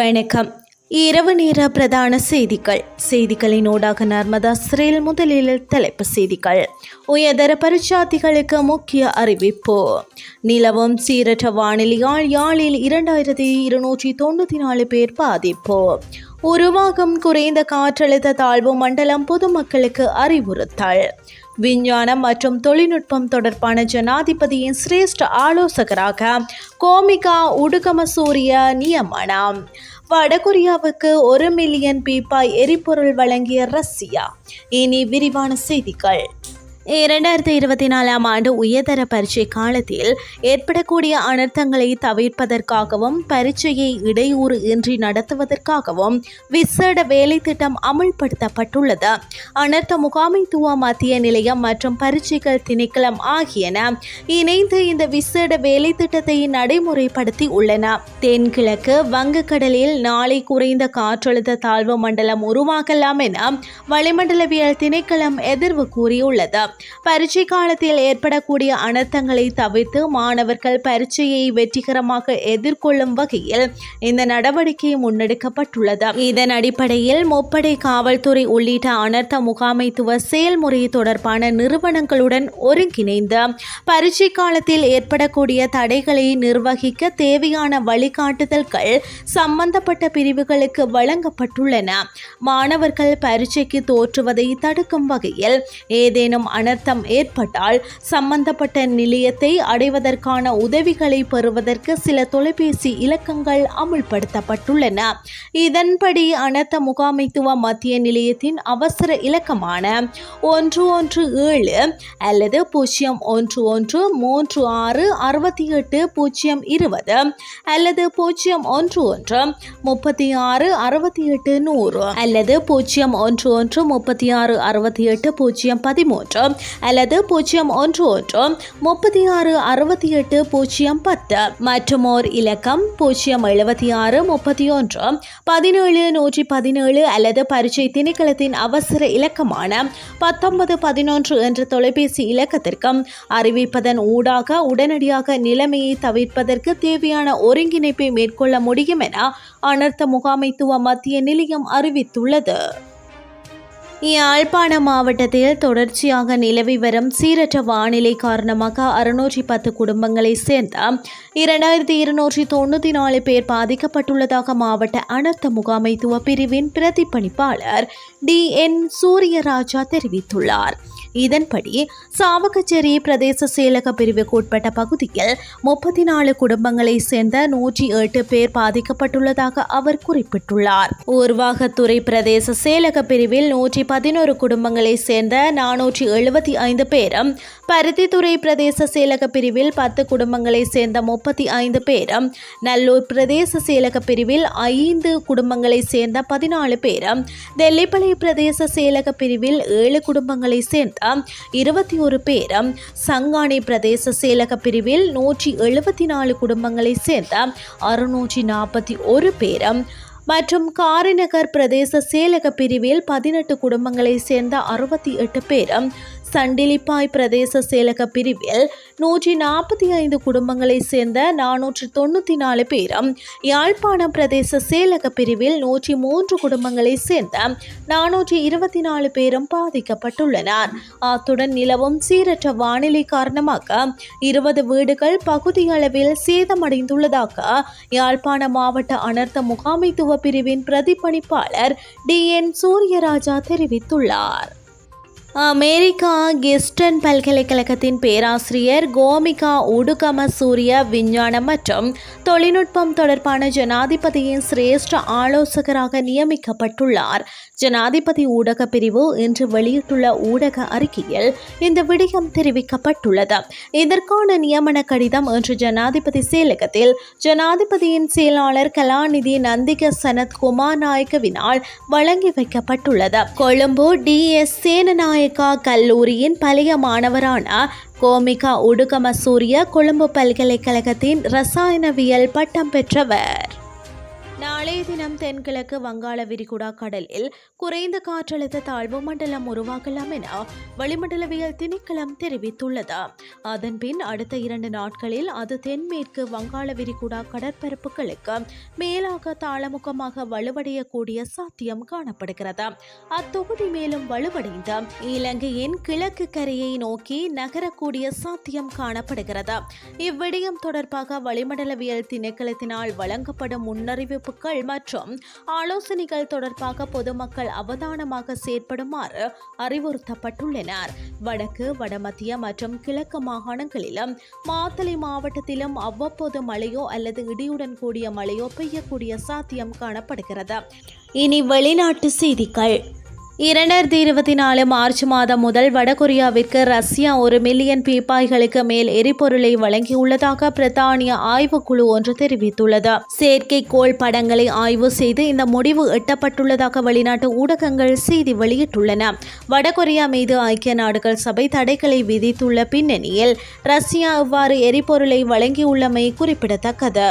வணக்கம். இரவு நேர பிரதான செய்திகள். செய்திகளின் ஊடாக நர்மதா சிறையில் முதலில் தலைப்பு செய்திகள். உயர்தர பரிச்சார்த்திகளுக்கு முக்கிய அறிவிப்பு. நிலவும் சீரற்ற வானிலையால் யாழில் இரண்டாயிரத்தி இருநூற்றி தொண்ணூற்றி நாலு பேர் பாதிப்பு. உருவாகும் குறைந்த காற்றழுத்த தாழ்வு மண்டலம் பொதுமக்களுக்கு அறிவுறுத்தல். விஞ்ஞானம் மற்றும் தொழில்நுட்பம் தொடர்பான ஜனாதிபதியின் சிரேஷ்ட ஆலோசகராக கோமிகா உடுகமசூரிய நியமனம். வடகொரியாவுக்கு ஒரு மில்லியன் பீப்பாய் எரிபொருள் வழங்கிய ரஷ்யா. இனி விரிவான செய்திகள். இரண்டாயிரத்தி இருபத்தி நாலாம் ஆண்டு உயர்தர பரீட்சை காலத்தில் ஏற்படக்கூடிய அனர்த்தங்களை தவிர்ப்பதற்காகவும் பரீட்சையை இடையூறு இன்றி நடத்துவதற்காகவும் விசேட வேலை திட்டம் அமுல்படுத்தப்பட்டுள்ளது. அனர்த்த முகாமைத்துவ மத்திய நிலையம் மற்றும் பரீட்சைகள் திணைக்களம் ஆகியன இணைந்து இந்த விசேட வேலை திட்டத்தை நடைமுறைப்படுத்தி உள்ளன. தென்கிழக்கு வங்கக்கடலில் நாளை குறைந்த காற்றழுத்த தாழ்வு மண்டலம் உருவாகலாம் என வளிமண்டலவியல் திணைக்களம் எதிர்வு கூறியுள்ளது. பரீட்சை காலத்தில் ஏற்படக்கூடிய அனர்த்தங்களை தவிர்த்து மாணவர்கள் பரீட்சையை வெற்றிகரமாக எதிர்கொள்ளும் வகையில் இந்த நடவடிக்கை முன்னெடுக்கப்பட்டுள்ளது. இதன் அடிப்படையில் முப்படை காவல்துறை உள்ளிட்ட அனர்த்த முகாமைத்துவ செயல்முறை தொடர்பான நிறுவனங்களுடன் ஒருங்கிணைந்து பரீட்சை காலத்தில் ஏற்படக்கூடிய தடைகளை நிர்வகிக்க தேவையான வழிகாட்டுதல்கள் சம்பந்தப்பட்ட பிரிவுகளுக்கு வழங்கப்பட்டுள்ளன. மாணவர்கள் பரீட்சைக்கு தோற்றுவதை தடுக்கும் வகையில் ஏதேனும் அனர்த்தம் ஏற்பட்டால் சம்பந்தப்பட்ட நிலையத்தை அடைவதற்கான உதவிகளை பெறுவதற்கு சில தொலைபேசி இலக்கங்கள் அமுல்படுத்தப்பட்டுள்ளன. இதன்படி அனர்த்த முகாமைத்துவ மத்திய நிலையத்தின் அவசர இலக்கமான ஒன்று ஒன்று ஏழு அல்லது பூஜ்ஜியம் ஒன்று ஒன்று மூன்று ஆறு அறுபத்தி எட்டு பூஜ்ஜியம் இருபது அல்லது பூஜ்ஜியம் ஒன்று ஒன்று முப்பத்தி ஆறு அறுபத்தி எட்டு நூறு அல்லது பூஜ்ஜியம் ஒன்று ஒன்று முப்பத்தி ஆறு அறுபத்தி எட்டு பூஜ்ஜியம் பதிமூன்று அல்லது பூஜ்ஜியம் ஒன்று ஒன்று முப்பத்தி ஆறு அறுபத்தி எட்டு பூஜ்ஜியம் பத்து. மற்றும் ஓர் இலக்கம் பூஜ்ஜியம் எழுபத்தி ஆறு முப்பத்தி ஒன்று. பதினேழு நூற்றி பதினேழு அல்லது பரீட்சை திணைக்களத்தின் அவசர இலக்கமான பத்தொன்பது பதினொன்று என்ற தொலைபேசி இலக்கத்திற்கும் அறிவிப்பதன் ஊடாக உடனடியாக நிலைமையை தவிர்ப்பதற்கு தேவையான ஒருங்கிணைப்பை மேற்கொள்ள முடியும் என அனர்த்த முகாமைத்துவ மத்திய நிலையம் அறிவித்துள்ளது. யாழ்ப்பாண மாவட்டத்தில் தொடர்ச்சியாக நிலவி வரும் சீரற்ற வானிலை காரணமாக அறுநூற்றி பத்து குடும்பங்களை சேர்ந்த இரண்டாயிரத்தி இருநூற்றி தொண்ணூற்றி நாலு பேர் பாதிக்கப்பட்டுள்ளதாக மாவட்ட அனர்த்த முகாமைத்துவ பிரிவின் பிரதிப்பணிப்பாளர் டி என் சூரியராஜா தெரிவித்துள்ளார். இதன்படி சாவகச்சேரி பிரதேச செயலக பிரிவுக்கு உட்பட்ட பகுதியில் முப்பத்தி நாலு குடும்பங்களை சேர்ந்த நூற்றி எட்டு பேர் பாதிக்கப்பட்டுள்ளதாக அவர் குறிப்பிட்டுள்ளார். ஊர்வாகத்துறை பிரதேச செயலக பிரிவில் நூற்றி பதினோரு குடும்பங்களை சேர்ந்த நானூற்றி எழுபத்தி ஐந்து பேரும் பருத்தித்துறை பிரதேச செயலக பிரிவில் பத்து குடும்பங்களை சேர்ந்த முப்பத்தி ஐந்து பேரும் நல்லூர் பிரதேச செயலக பிரிவில் ஐந்து குடும்பங்களை சேர்ந்த பதினாலு பேரும் தெல்லிப்பளை பிரதேச செயலக பிரிவில் ஏழு குடும்பங்களை சேர்ந்த இருபத்தி ஒரு பேரும் சங்கானை பிரதேச செயலக பிரிவில் நூற்றி எழுபத்தி நாலு குடும்பங்களை சேர்ந்த அறுநூற்றி நாற்பத்தி ஒரு பேரும் மற்றும் காரிநகர் பிரதேச செயலக பிரிவில் பதினெட்டு குடும்பங்களை சேர்ந்த அறுபத்தி எட்டு பேரும் சண்டிலிப்பாய் பிரதேச செயலக பிரிவில் நூற்றி நாற்பத்தி ஐந்து குடும்பங்களைச் சேர்ந்த நானூற்று தொண்ணூற்றி நாலு பேரும் யாழ்ப்பாணம் பிரதேச செயலக பிரிவில் நூற்றி மூன்று குடும்பங்களை சேர்ந்த நானூற்றி இருபத்தி நாலு பேரும் பாதிக்கப்பட்டுள்ளனர். அத்துடன் நிலவும் சீரற்ற வானிலை காரணமாக இருபது வீடுகள் பகுதி அளவில் சேதமடைந்துள்ளதாக யாழ்ப்பாண மாவட்ட அனர்த்த முகாமைத்துவ பிரிவின் பிரதிபணிப்பாளர் டி என் சூரியராஜா தெரிவித்துள்ளார். அமெரிக்கா கிஸ்டன் பல்கலைக்கழகத்தின் பேராசிரியர் கோமிகா உடுகம சூரிய விஞ்ஞானம் மற்றும் தொழில்நுட்பம் தொடர்பான ஜனாதிபதியின் சிரேஷ்ட ஆலோசகராக நியமிக்கப்பட்டுள்ளார். ஜனாதிபதி ஊடக பிரிவு இன்று வெளியிட்டுள்ள ஊடக அறிக்கையில் இந்த விடயம் தெரிவிக்கப்பட்டுள்ளது. இதற்கான நியமன கடிதம் இன்று ஜனாதிபதி செயலகத்தில் ஜனாதிபதியின் செயலாளர் கலாநிதி நந்திக சனத் குமார் நாயக்கவினால் வழங்கி வைக்கப்பட்டுள்ளது. கொழும்பு டி எஸ் சேனநாயக்கா கல்லூரியின் பழைய மாணவரான கோமிகா உடுகமசூரிய கொழும்பு பல்கலைக்கழகத்தின் ரசாயனவியல் பட்டம் பெற்றவர். நாளைய தினம் தென்கிழக்கு வங்காள விரிகுடா கடலில் குறைந்த காற்றழுத்த தாழ்வு மண்டலம் உருவாகலாம் என வளிமண்டலவியல் திணைக்களம் தெரிவித்துள்ளது. அதன்பின் அடுத்த இரண்டு நாட்களில் அது தென்மேற்கு வங்காள விரிகுடா கடற்பரப்புகளுக்கு மேலாக தாளமுகமாக வலுவடையக்கூடிய சாத்தியம் காணப்படுகிறது. அத்தொகுதி மேலும் வலுவடைந்து இலங்கையின் கிழக்கு கரையை நோக்கி நகரக்கூடிய சாத்தியம் காணப்படுகிறது. இவ்விடயம் தொடர்பாக வளிமண்டலவியல் திணைக்களத்தினால் வழங்கப்படும் முன்னறிவிப்புகள் மற்றும் ஆலோசனைகள் தொடர்பாக பொதுமக்கள் அவதானமாக செயற்படுமாறு அறிவுறுத்தப்பட்டுள்ளனர். வடக்கு வடமத்திய மற்றும் கிழக்கு மாகாணங்களிலும் மாத்தளை மாவட்டத்திலும் அவ்வப்போது மழையோ அல்லது இடியுடன் கூடிய மழையோ பெய்யக்கூடிய சாத்தியம் காணப்படுகிறது. இனி வெளிநாட்டு செய்திகள். இரண்டாயிரத்தி இருபத்தி நாலு மார்ச் மாதம் முதல் வடகொரியாவிற்கு ரஷ்யா ஒரு மில்லியன் பீப்பாய்களுக்கு மேல் எரிபொருளை வழங்கியுள்ளதாக பிரித்தானிய ஆய்வுக்குழு ஒன்று தெரிவித்துள்ளது. செயற்கைக்கோள் படங்களை ஆய்வு செய்து இந்த முடிவு எட்டப்பட்டுள்ளதாக வெளிநாட்டு ஊடகங்கள் செய்தி வெளியிட்டுள்ளன. வடகொரியா மீது ஐக்கிய நாடுகள் சபை தடைகளை விதித்துள்ள பின்னணியில் ரஷ்யா இவ்வாறு எரிபொருளை வழங்கியுள்ளமை குறிப்பிடத்தக்கது.